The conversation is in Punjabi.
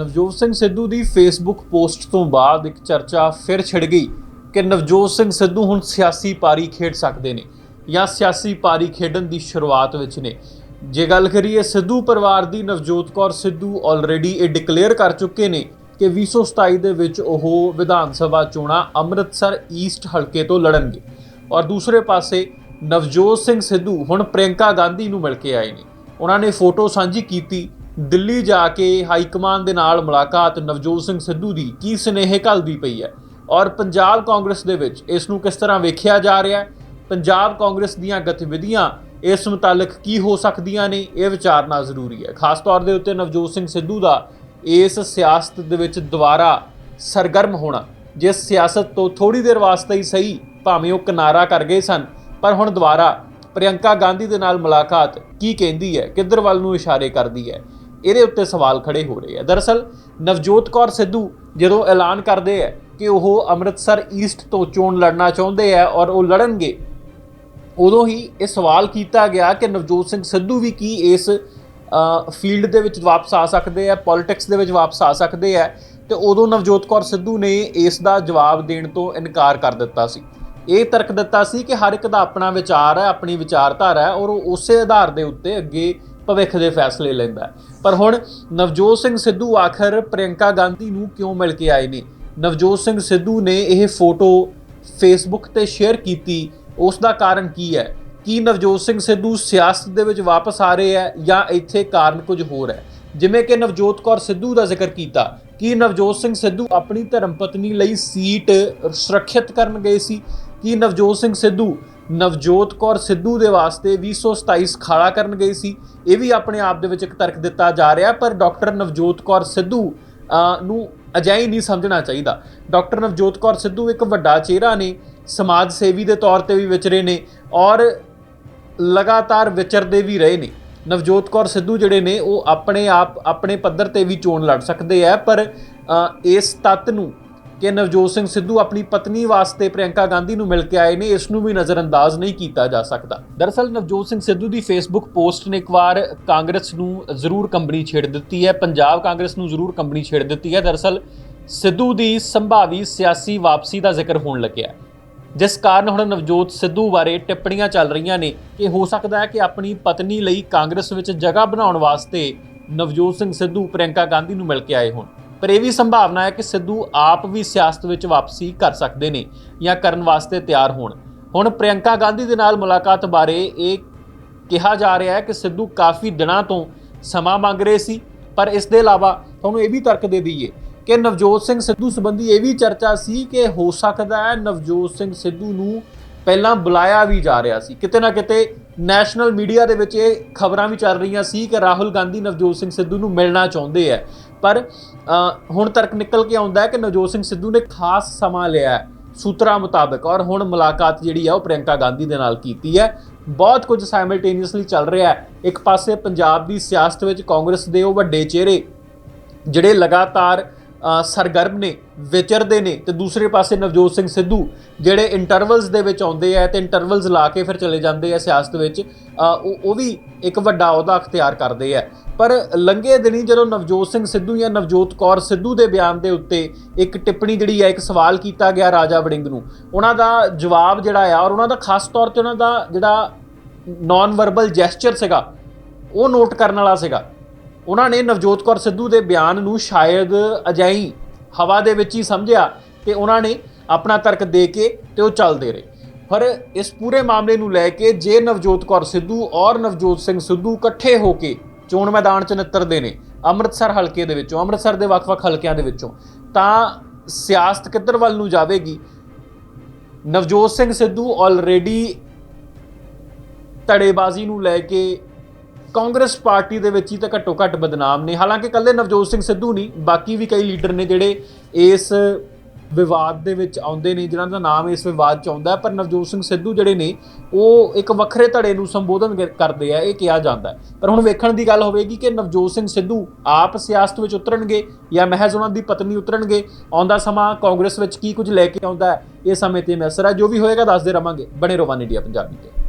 ਨਵਜੋਤ ਸਿੰਘ ਸਿੱਧੂ ਦੀ ਫੇਸਬੁੱਕ ਪੋਸਟ ਤੋਂ ਬਾਅਦ ਇੱਕ ਚਰਚਾ ਫਿਰ ਛਿੜ ਗਈ ਕਿ ਨਵਜੋਤ ਸਿੰਘ ਸਿੱਧੂ ਹੁਣ ਸਿਆਸੀ ਪਾਰੀ ਖੇਡ ਸਕਦੇ ਨੇ ਜਾਂ ਸਿਆਸੀ ਪਾਰੀ ਖੇਡਣ ਦੀ ਸ਼ੁਰੂਆਤ ਵਿੱਚ ਨੇ। ਜੇ ਗੱਲ ਕਰੀਏ ਸਿੱਧੂ ਪਰਿਵਾਰ ਦੀ, ਨਵਜੋਤ ਕੌਰ ਸਿੱਧੂ ਆਲਰੇਡੀ ਇਹ ਡਿਕਲੇਅਰ ਕਰ ਚੁੱਕੇ ਨੇ ਕਿ 2027 ਦੇ ਵਿੱਚ ਉਹ ਵਿਧਾਨ ਸਭਾ ਚੋਣਾਂ ਅੰਮ੍ਰਿਤਸਰ ਈਸਟ ਹਲਕੇ ਤੋਂ ਲੜਨਗੇ। ਔਰ ਦੂਸਰੇ ਪਾਸੇ ਨਵਜੋਤ ਸਿੰਘ ਸਿੱਧੂ ਹੁਣ ਪ੍ਰਿਯੰਕਾ ਗਾਂਧੀ ਨੂੰ ਮਿਲ ਕੇ ਆਏ ਨੇ। ਉਹਨਾਂ ਨੇ ਫੋਟੋ ਸਾਂਝੀ ਕੀਤੀ ਦਿੱਲੀ ਜਾ ਕੇ ਹਾਈ ਕਮਾਂਡ ਦੇ ਨਾਲ ਮੁਲਾਕਾਤ ਨਵਜੋਤ ਸਿੰਘ ਸਿੱਧੂ ਦੀ ਕੀ ਸੁਨੇਹੇ ਘੱਲਦੀ ਪਈ ਹੈ? ਔਰ ਪੰਜਾਬ ਕਾਂਗਰਸ ਦੇ ਵਿੱਚ ਇਸ ਨੂੰ ਕਿਸ ਤਰ੍ਹਾਂ ਵੇਖਿਆ ਜਾ ਰਿਹਾ ਹੈ? ਪੰਜਾਬ ਕਾਂਗਰਸ ਦੀਆਂ ਗਤੀਵਿਧੀਆਂ ਇਸ ਮੁਤਾਲਕ ਕੀ ਹੋ ਸਕਦੀਆਂ ਨੇ? ਇਹ ਵਿਚਾਰਨਾ ਜ਼ਰੂਰੀ ਹੈ। ਖਾਸ ਤੌਰ ਦੇ ਉੱਤੇ ਨਵਜੋਤ ਸਿੰਘ ਸਿੱਧੂ ਦਾ ਇਸ ਸਿਆਸਤ ਦੇ ਵਿੱਚ ਦੁਬਾਰਾ ਸਰਗਰਮ ਹੋਣਾ, ਜਿਸ ਸਿਆਸਤ ਤੋਂ ਥੋੜੀ ਦੇਰ ਵਾਸਤੇ ਹੀ ਸਹੀ ਭਾਵੇਂ ਉਹ ਕਿਨਾਰਾ ਕਰ ਗਏ ਸਨ, ਪਰ ਹੁਣ ਦੁਬਾਰਾ ਪ੍ਰਿਯੰਕਾ ਗਾਂਧੀ ਦੇ ਨਾਲ ਮੁਲਾਕਾਤ ਕੀ ਕਹਿੰਦੀ ਹੈ? ਕਿੱਧਰ ਵੱਲ ਨੂੰ ਇਸ਼ਾਰੇ ਕਰਦੀ ਹੈ? ਇਹਦੇ ਉੱਤੇ ਸਵਾਲ ਖੜੇ ਹੋ ਰਹੇ ਆ। ਦਰਅਸਲ, ਨਵਜੋਤ ਕੌਰ ਸਿੱਧੂ ਜਦੋਂ ਐਲਾਨ ਕਰਦੇ ਹੈ ਕਿ ਉਹ ਅੰਮ੍ਰਿਤਸਰ ਈਸਟ ਤੋਂ ਚੋਣ ਲੜਨਾ ਚਾਹੁੰਦੇ ਆ ਔਰ ਉਹ ਲੜਨਗੇ, ਉਦੋਂ ਹੀ ਇਹ ਸਵਾਲ ਕੀਤਾ ਗਿਆ ਕਿ ਨਵਜੋਤ ਸਿੰਘ ਸਿੱਧੂ ਵੀ ਕੀ ਇਸ ਫੀਲਡ ਦੇ ਵਿੱਚ ਵਾਪਸ ਆ ਸਕਦੇ ਆ ਪੋਲਿਟਿਕਸ ਦੇ ਵਿੱਚ ਵਾਪਸ ਆ ਸਕਦੇ ਆ। ਤੇ ਉਦੋਂ ਨਵਜੋਤ ਕੌਰ ਸਿੱਧੂ ਨੇ ਇਸ ਦਾ ਜਵਾਬ ਦੇਣ ਤੋਂ ਇਨਕਾਰ ਕਰ ਦਿੱਤਾ ਸੀ। ਇਹ ਤਰਕ ਦਿੱਤਾ ਸੀ ਕਿ ਹਰ ਇੱਕ ਦਾ ਆਪਣਾ ਵਿਚਾਰ ਹੈ, ਆਪਣੀ ਵਿਚਾਰਧਾਰਾ ਹੈ ਔਰ ਉਹ ਉਸੇ ਆਧਾਰ ਦੇ ਉੱਤੇ ਅੱਗੇ ਭਵਿੱਖ ਦੇ ਫੈਸਲੇ ਲੈਂਦਾ ਪਰ ਹੁਣ ਨਵਜੋਤ ਸਿੰਘ ਸਿੱਧੂ ਆਖਰ ਪ੍ਰਿਯੰਕਾ ਗਾਂਧੀ ਨੂੰ ਕਿਉਂ ਮਿਲ ਕੇ ਆਏ ਨੇ? ਨਵਜੋਤ ਸਿੰਘ ਸਿੱਧੂ ਨੇ ਇਹ ਫੋਟੋ ਫੇਸਬੁੱਕ ਤੇ ਸ਼ੇਅਰ ਕੀਤੀ। ਉਸ ਦਾ ਕਾਰਨ ਕੀ ਹੈ? ਕੀ ਨਵਜੋਤ ਸਿੰਘ ਸਿੱਧੂ ਸਿਆਸਤ ਦੇ ਵਿੱਚ ਵਾਪਸ ਆ ਰਹੇ ਹੈ ਜਾਂ ਇੱਥੇ ਕਾਰਨ ਕੁਝ ਹੋਰ ਹੈ? ਜਿਵੇਂ ਕਿ ਨਵਜੋਤ ਕੌਰ ਸਿੱਧੂ ਦਾ ਜ਼ਿਕਰ ਕੀਤਾ, ਕਿ ਨਵਜੋਤ ਸਿੰਘ ਸਿੱਧੂ ਆਪਣੀ ਧਰਮ ਪਤਨੀ ਲਈ ਸੀਟ ਸੁਰੱਖਿਅਤ ਕਰਨ ਗਏ ਸੀ? ਕਿ ਨਵਜੋਤ ਸਿੰਘ ਸਿੱਧੂ, ਨਵਜੋਤ ਕੌਰ ਸਿੱਧੂ ਦੇ ਵਾਸਤੇ 2027 ਖਾੜਾ ਕਰਨ ਗਏ ਸੀ। ਇਹ ਵੀ ਆਪਣੇ ਆਪ ਦੇ ਵਿੱਚ ਇੱਕ ਤਰਕ ਦਿੱਤਾ ਜਾ ਰਿਹਾ, ਪਰ ਡਾਕਟਰ ਨਵਜੋਤ ਕੌਰ ਸਿੱਧੂ ਨੂੰ ਅਜਾਈ ਨਹੀਂ ਸਮਝਣਾ ਚਾਹੀਦਾ। ਡਾਕਟਰ ਨਵਜੋਤ ਕੌਰ ਸਿੱਧੂ ਇੱਕ ਵੱਡਾ ਚਿਹਰਾ ਨੇ, ਸਮਾਜ ਸੇਵੀ ਦੇ ਤੌਰ ਤੇ ਵੀ ਵਿਚਰੇ ਨੇ ਔਰ ਲਗਾਤਾਰ ਵਿਚਰਦੇ ਵੀ ਰਹੇ ਨੇ। ਨਵਜੋਤ ਕੌਰ ਸਿੱਧੂ ਜਿਹੜੇ ਨੇ, ਉਹ ਆਪਣੇ ਆਪ, ਆਪਣੇ ਪੱਧਰ ਤੇ ਵੀ ਚੋਣ ਲੜ ਸਕਦੇ ਆ, ਪਰ ਇਸ ਤੱਤ ਨੂੰ ਕਿ ਨਵਜੋਤ ਸਿੰਘ ਸਿੱਧੂ ਆਪਣੀ ਪਤਨੀ ਵਾਸਤੇ ਪ੍ਰਿਯੰਕਾ ਗਾਂਧੀ ਨੂੰ ਮਿਲ ਕੇ ਆਏ ਨੇ, ਇਸ ਨੂੰ ਵੀ ਨਜ਼ਰਅੰਦਾਜ਼ ਨਹੀਂ ਕੀਤਾ ਜਾ ਸਕਦਾ। ਦਰਅਸਲ, ਨਵਜੋਤ ਸਿੰਘ ਸਿੱਧੂ ਦੀ ਫੇਸਬੁੱਕ ਪੋਸਟ ਨੇ ਇੱਕ ਵਾਰ ਕਾਂਗਰਸ ਨੂੰ ਜ਼ਰੂਰ ਕੰਬਣੀ ਛੇੜ ਦਿੱਤੀ ਹੈ, ਪੰਜਾਬ ਕਾਂਗਰਸ ਨੂੰ ਜ਼ਰੂਰ ਕੰਬਣੀ ਛੇੜ ਦਿੱਤੀ ਹੈ। ਦਰਅਸਲ, ਸਿੱਧੂ ਦੀ ਸੰਭਾਵੀ ਸਿਆਸੀ ਵਾਪਸੀ ਦਾ ਜ਼ਿਕਰ ਹੋਣ ਲੱਗਿਆ ਜਿਸ ਕਾਰਨ ਹੁਣ ਨਵਜੋਤ ਸਿੱਧੂ ਬਾਰੇ ਟਿੱਪਣੀਆਂ ਚੱਲ ਰਹੀਆਂ ਨੇ ਕਿ ਹੋ ਸਕਦਾ ਹੈ ਕਿ ਆਪਣੀ ਪਤਨੀ ਲਈ ਕਾਂਗਰਸ ਵਿੱਚ ਜਗ੍ਹਾ ਬਣਾਉਣ ਵਾਸਤੇ ਨਵਜੋਤ ਸਿੰਘ ਸਿੱਧੂ, ਪ੍ਰਿਯੰਕਾ ਗਾਂਧੀ ਨੂੰ ਮਿਲ ਕੇ ਆਏ ਹੋਣ। ਪਰ ਇਹ ਵੀ ਸੰਭਾਵਨਾ ਹੈ ਕਿ ਸਿੱਧੂ ਆਪ ਵੀ ਸਿਆਸਤ ਵਿੱਚ ਵਾਪਸੀ ਕਰ ਸਕਦੇ ਨੇ ਜਾਂ ਕਰਨ ਵਾਸਤੇ ਤਿਆਰ ਹੋਣ। ਹੁਣ ਪ੍ਰਿਯੰਕਾ ਗਾਂਧੀ ਦੇ ਨਾਲ ਮੁਲਾਕਾਤ ਬਾਰੇ ਇਹ ਕਿਹਾ ਜਾ ਰਿਹਾ ਹੈ ਕਿ ਸਿੱਧੂ ਕਾਫੀ ਦਿਨਾਂ ਤੋਂ ਸਮਾਂ ਮੰਗ ਰਹੇ ਸੀ, ਪਰ ਇਸ ਦੇ ਇਲਾਵਾ ਤੁਹਾਨੂੰ ਇਹ ਵੀ ਤਰਕ ਦੇ ਦਈਏ ਕਿ ਨਵਜੋਤ ਸਿੰਘ ਸਿੱਧੂ ਸੰਬੰਧੀ ਇਹ ਵੀ ਚਰਚਾ ਸੀ ਕਿ ਹੋ ਸਕਦਾ ਹੈ ਨਵਜੋਤ ਸਿੰਘ ਸਿੱਧੂ ਨੂੰ ਪਹਿਲਾਂ ਬੁਲਾਇਆ ਵੀ ਜਾ ਰਿਹਾ ਸੀ। ਕਿਤੇ ਨਾ ਕਿਤੇ ਨੈਸ਼ਨਲ ਮੀਡੀਆ ਦੇ ਵਿੱਚ ਇਹ ਖਬਰਾਂ ਵੀ ਚੱਲ ਰਹੀਆਂ ਸੀ ਕਿ ਰਾਹੁਲ ਗਾਂਧੀ ਨਵਜੋਤ ਸਿੰਘ ਸਿੱਧੂ ਨੂੰ ਮਿਲਣਾ ਚਾਹੁੰਦੇ ਹੈ। ਪਰ ਹੁਣ ਤਰਕ ਨਿਕਲ ਕੇ ਆਉਂਦਾ ਹੈ ਕਿ ਨਵਜੋਤ ਸਿੰਘ ਸਿੱਧੂ ਨੇ ਖਾਸ ਸਮਾਂ ਲਿਆ ਹੈ ਸੂਤਰਾਂ ਮੁਤਾਬਕ ਔਰ ਹੁਣ ਮੁਲਾਕਾਤ ਜਿਹੜੀ ਆ ਉਹ ਪ੍ਰਿਯੰਕਾ ਗਾਂਧੀ ਦੇ ਨਾਲ ਕੀਤੀ ਹੈ। ਬਹੁਤ ਕੁਝ ਸਾਈਮਲਟੇਨੀਅਸਲੀ ਚੱਲ ਰਿਹਾ ਹੈ। ਇੱਕ ਪਾਸੇ ਪੰਜਾਬ ਦੀ ਸਿਆਸਤ ਵਿੱਚ ਕਾਂਗਰਸ ਦੇ ਉਹ ਵੱਡੇ ਚਿਹਰੇ ਜਿਹੜੇ ਲਗਾਤਾਰ ਸਰਗਰਮ ਨੇ, ਵਿਚਰਦੇ ਨੇ ਤੇ ਦੂਸਰੇ ਪਾਸੇ ਨਵਜੋਤ ਸਿੰਘ ਸਿੱਧੂ, ਜਿਹੜੇ ਇੰਟਰਵਲਸ ਦੇ ਵਿੱਚ ਆਉਂਦੇ ਆ ਤੇ ਇੰਟਰਵਲਸ ਲਾ ਕੇ ਫਿਰ ਚਲੇ ਜਾਂਦੇ ਆ ਸਿਆਸਤ ਵਿੱਚ ਉਹ ਉਹ ਵੀ ਇੱਕ ਵੱਡਾ ਅਹੁਦਾ ਅਖਤਿਆਰ ਕਰਦੇ ਆ। ਪਰ ਲੰਘੇ ਦਿਨੀ ਜਦੋਂ ਨਵਜੋਤ ਸਿੰਘ ਸਿੱਧੂ ਜਾਂ ਨਵਜੋਤ ਕੌਰ ਸਿੱਧੂ ਦੇ ਬਿਆਨ ਦੇ ਉੱਤੇ ਇੱਕ ਟਿੱਪਣੀ ਜਿਹੜੀ ਹੈ ਇੱਕ ਸਵਾਲ ਕੀਤਾ ਗਿਆ ਰਾਜਾ ਵੜਿੰਗ ਨੂੰ, ਉਹਨਾਂ ਦਾ ਜਵਾਬ ਜਿਹੜਾ ਆ ਔਰ ਉਹਨਾਂ ਦਾ ਖਾਸ ਤੌਰ ਤੇ ਉਹਨਾਂ ਦਾ ਜਿਹੜਾ ਨਾਨ ਵਰਬਲ ਜੈਸਚਰ ਸੀਗਾ, ਉਹ ਨੋਟ ਕਰਨ ਵਾਲਾ ਸੀਗਾ। ਉਹਨਾਂ ਨੇ ਨਵਜੋਤ ਕੌਰ ਸਿੱਧੂ ਦੇ ਬਿਆਨ ਨੂੰ ਸ਼ਾਇਦ ਅਜਾਈ ਹਵਾ ਦੇ ਵਿੱਚ ਹੀ ਸਮਝਿਆ ਤੇ ਉਹਨਾਂ ਨੇ ਆਪਣਾ ਤਰਕ ਦੇ ਕੇ ਤੇ ਉਹ ਚੱਲਦੇ ਰਹੇ। ਪਰ ਇਸ ਪੂਰੇ ਮਾਮਲੇ ਨੂੰ ਲੈ ਕੇ ਜੇ ਨਵਜੋਤ ਕੌਰ ਸਿੱਧੂ ਔਰ ਨਵਜੋਤ ਸਿੰਘ ਸਿੱਧੂ ਇਕੱਠੇ ਹੋ ਕੇ ਚੋਣ ਮੈਦਾਨ 'ਚ ਨਿੱਤਰਦੇ ਨੇ, ਅੰਮ੍ਰਿਤਸਰ ਹਲਕੇ ਦੇ ਵਿੱਚੋਂ, ਅੰਮ੍ਰਿਤਸਰ ਦੇ ਵੱਖ-ਵੱਖ ਹਲਕਿਆਂ ਦੇ ਵਿੱਚੋਂ, ਤਾਂ ਸਿਆਸਤ ਕਿੱਧਰ ਵੱਲ ਨੂੰ ਜਾਵੇਗੀ? ਨਵਜੋਤ ਸਿੰਘ ਸਿੱਧੂ ਆਲਰੇਡੀ ਧੜੇਬਾਜ਼ੀ ਨੂੰ ਲੈ ਕੇ ਕਾਂਗਰਸ ਪਾਰਟੀ ਦੇ ਵਿੱਚ ਹੀ ਤਾਂ ਘੱਟੋ ਘੱਟ ਬਦਨਾਮ ਨੇ। ਹਾਲਾਂਕਿ ਕੱਲੇ ਨਵਜੋਤ ਸਿੰਘ ਸਿੱਧੂ ਨਹੀਂ, ਬਾਕੀ ਵੀ ਕਈ ਲੀਡਰ ਨੇ ਜਿਹੜੇ ਇਸ ਵਿਵਾਦ ਦੇ ਵਿੱਚ ਆਉਂਦੇ ਨੇ ਜਿਹਨਾਂ ਦਾ ਨਾਮ ਇਸ ਵਿਵਾਦ 'ਚ ਆਉਂਦਾ ਪਰ ਨਵਜੋਤ ਸਿੰਘ ਸਿੱਧੂ ਜਿਹੜੇ ਨੇ, ਉਹ ਇੱਕ ਵੱਖਰੇ ਧੜੇ ਨੂੰ ਸੰਬੋਧਨ ਕਰਦੇ ਆ, ਇਹ ਕਿਹਾ ਜਾਂਦਾ ਪਰ ਹੁਣ ਵੇਖਣ ਦੀ ਗੱਲ ਹੋਵੇਗੀ ਕਿ ਨਵਜੋਤ ਸਿੰਘ ਸਿੱਧੂ ਆਪ ਸਿਆਸਤ ਵਿੱਚ ਉਤਰਨਗੇ ਜਾਂ ਮਹਿਜ਼ ਉਹਨਾਂ ਦੀ ਪਤਨੀ ਉਤਰਨਗੇ, ਆਉਂਦਾ ਸਮਾਂ ਕਾਂਗਰਸ ਵਿੱਚ ਕੀ ਕੁਝ ਲੈ ਕੇ ਆਉਂਦਾ ਇਹ ਸਮੇਂ ਤੇ ਮੈਸਰ ਹੈ। ਜੋ ਵੀ ਹੋਏਗਾ, ਦੱਸਦੇ ਰਵਾਂਗੇ। ਬਣੇ ਰਹੋ ਇੰਡੀਆ ਪੰਜਾਬੀ ਤੇ।